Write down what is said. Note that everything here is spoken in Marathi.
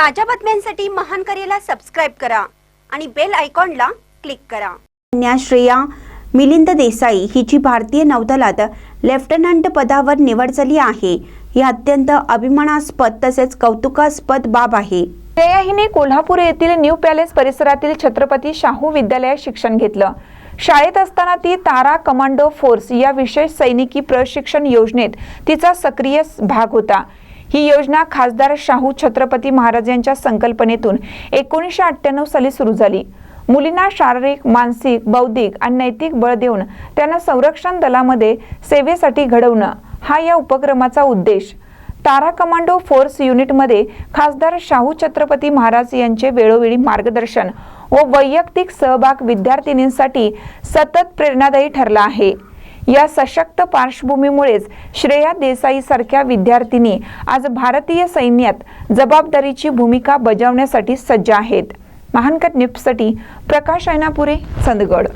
ताज्या बातम्यांसाठी महान करेला सबस्क्राईब करा आणि बेल आयकॉनला क्लिक करा. कन्या श्रेया मिलिंद देसाई हिची भारतीय नौदलात लेफ्टनंट पदावर निवड झाली आहे. ही अत्यंत अभिमानास्पद तसेच कौतुकास्पद बाब आहे. श्रेया हिने कोल्हापूर येथील न्यू पॅलेस परिसरातील छत्रपती शाहू विद्यालयात शिक्षण घेतलं. शाळेत असताना ती तारा कमांडो फोर्स या विशेष सैनिकी प्रशिक्षण योजनेत तिचा सक्रिय भाग होता. ही योजना खासदार शाहू छत्रपती महाराज यांच्या संकल्पनेतून एकोणीसशे अठ्ठ्याण्णव साली सुरू झाली. मुलींना शारीरिक मानसिक बौद्धिक आणि नैतिक बळ देऊन त्यांना संरक्षण दलामध्ये सेवेसाठी घडवणं हा या उपक्रमाचा उद्देश. तारा कमांडो फोर्स युनिटमध्ये खासदार शाहू छत्रपती महाराज यांचे वेळोवेळी मार्गदर्शन व वैयक्तिक सहभाग विद्यार्थिनींसाठी सतत प्रेरणादायी ठरला आहे. या सशक्त पार्श्वभूमीमुळेच श्रेया देसाई सारख्या विद्यार्थिनी आज भारतीय सैन्यात जबाबदारीची भूमिका बजावण्यासाठी सज्ज आहेत. महानकट न्यूजसाठी प्रकाश ऐनापुरे चंदगड.